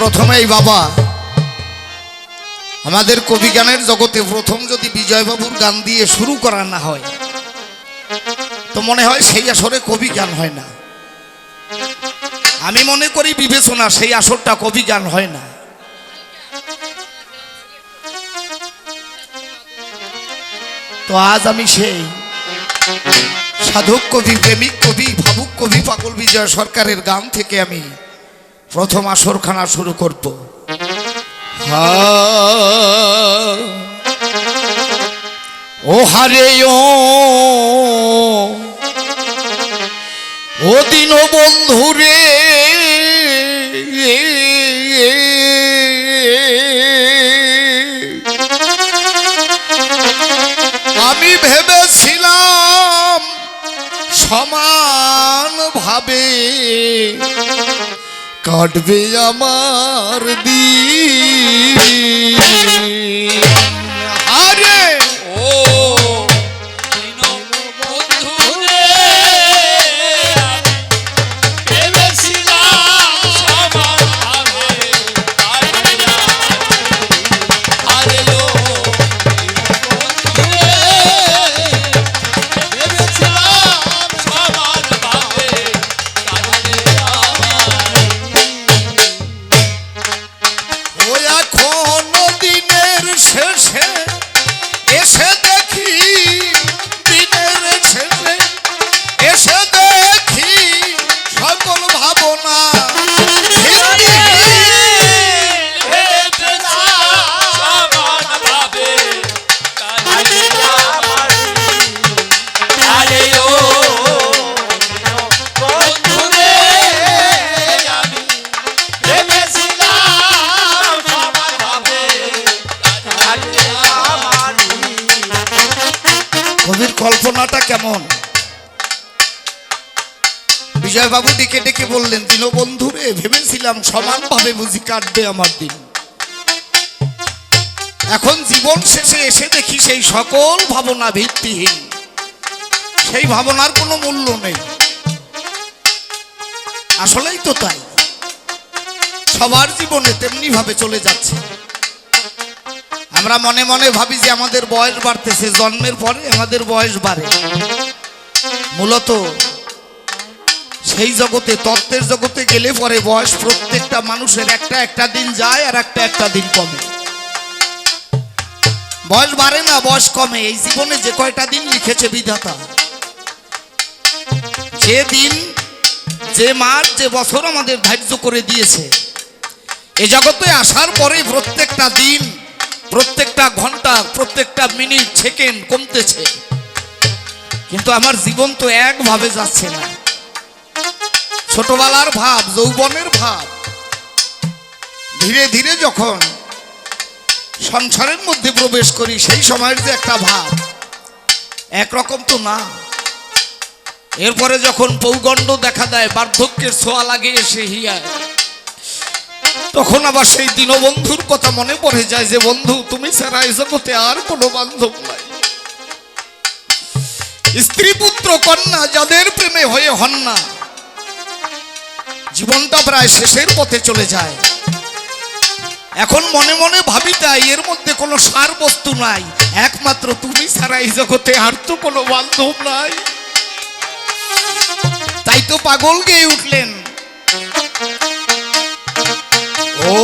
প্রথমেই বাবা, আমাদের কবি গানের জগতে প্রথম যদি বিজয়বাবুর গান দিয়ে শুরু করা না হয়, তো মনে হয় সেই আসরে কবি গান হয় না। আমি মনে করি বিবেচনা সেই আসরটা কবি গান হয় না। তো আজ আমি সেই সাধক কবি, প্রেমিক কবি, ভাবুক কবি, পাগল বিজয় সরকারের গান থেকে আমি প্রথম আসরখানা শুরু করত। ও হারে ও। দিন বন্ধুরে কাটবে আমার দিন। বিজয়বাবু ডেকে ডেকে বললেন, দীনবন্ধু রে, ভেবেছিলাম সমানভাবে বুঝি কাটবে আমার দিন। এখন জীবন শেষে এসে দেখি সেই সকল ভাবনা ভিত্তিহীন। সেই ভাবনার কোনো মূল্য নেই। আসলেই তো তাই। সবার জীবনে তেমনি ভাবে চলে যাচ্ছে। আমরা মনে মনে ভাবি যে আমাদের বয়স বাড়তেছে, জন্মের পরে আমাদের বয়স বাড়ে। মূলত সেই জগতে, তত্ত্বের জগতে গেলে পরে বয়স প্রত্যেকটা মানুষের একটা একটা দিন যায় আর একটা একটা দিন কমে। বয়স বাড়ে না, বয়স কমে। এই জীবনে যে কয়টা দিন লিখেছে বিধাতা? যে দিন, যে মাস, যে বছর আমাদের ধার্য করে দিয়েছে। এ জগতে আসার পরে প্রত্যেকটা দিন, প্রত্যেকটা ঘণ্টা, প্রত্যেকটা মিনিট, সেকেন্ড কমতেছে। কিন্তু আমার জীবন তো একভাবে যাচ্ছে না। ছোটবেলার ভাব, যৌবনের ভাব, ধীরে ধীরে যখন সংসারের মধ্যে প্রবেশ করি, সেই সময়ের যে একটা ভাব, একরকম তো না। এরপরে যখন পৌগণ্ড দেখা দেয়, বার্ধক্যের ছোঁয়া লাগে এসে হিয়ায়। তখন আবার সেই দীনবন্ধুর কথা মনে পড়ে যায় যে, বন্ধু, তুমি ছাড়া এই জগতে আর কোনো বান্ধব নাই। স্ত্রী পুত্র কন্যা, যাদের প্রেমে হয়ে হন না জীবনটা প্রায় শেষের পথে চলে যায়। এখন মনে মনে ভাবি তাই, এর মধ্যে কোনো সার বস্তু নাই। একমাত্র তুমি ছাড়া এই জগতে আর তো কোনো বান্ধব নাই। তাই তো পাগল গেয়ে উঠলেন। ও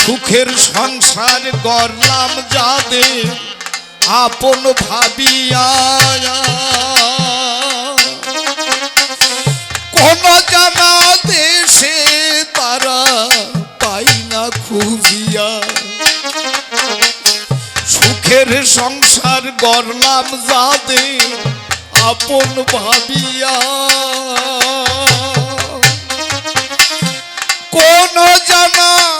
সুখের সংসার গড়লাম যাদের আপন ভাবিয়া কোন জানা দেশে তারা পাই না খুঁজিয়া। সুখের সংসার গড়লাম যাদের আপন ভাবিয়া। কোন জানা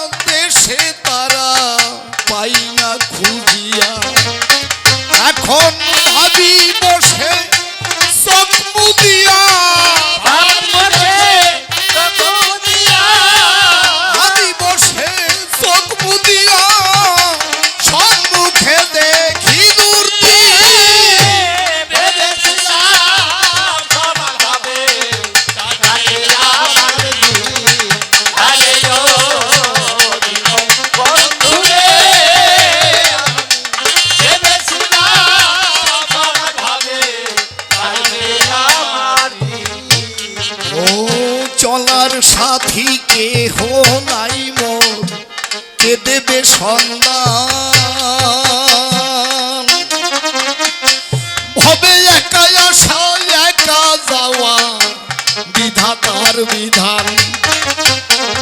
বিধাতার বিধান।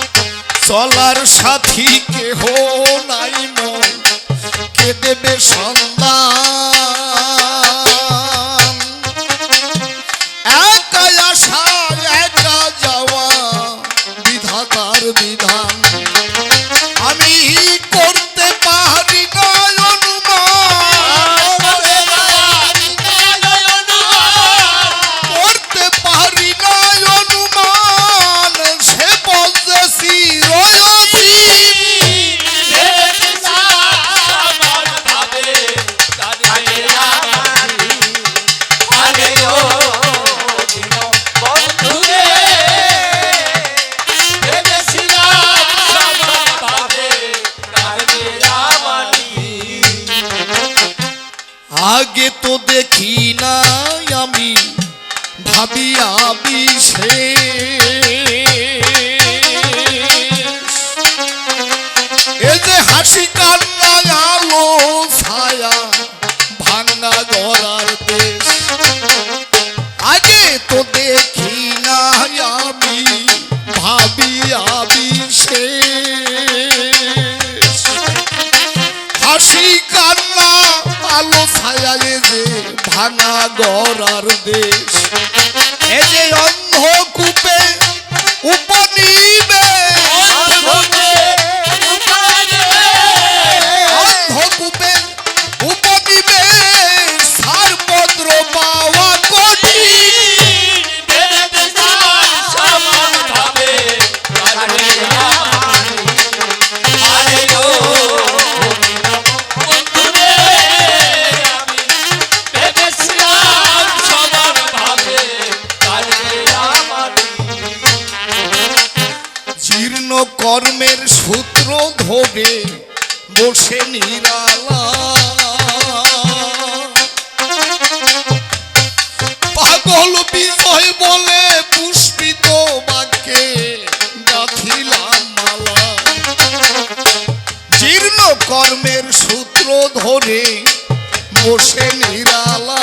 চলার সাথী কেহ নাই মন কে দেবে সন্ধান? ভাবিয়া বিশেষ হাসি কান্না আলো ছায়া যে ভাঙা গড়ার দেশ। এ যে বসে পাগল বিজয় বলে পুষ্পিত বাক্যে গাথিলাম মালা। জীর্ণ কর্মের সূত্র ধরে বসে নিরালা।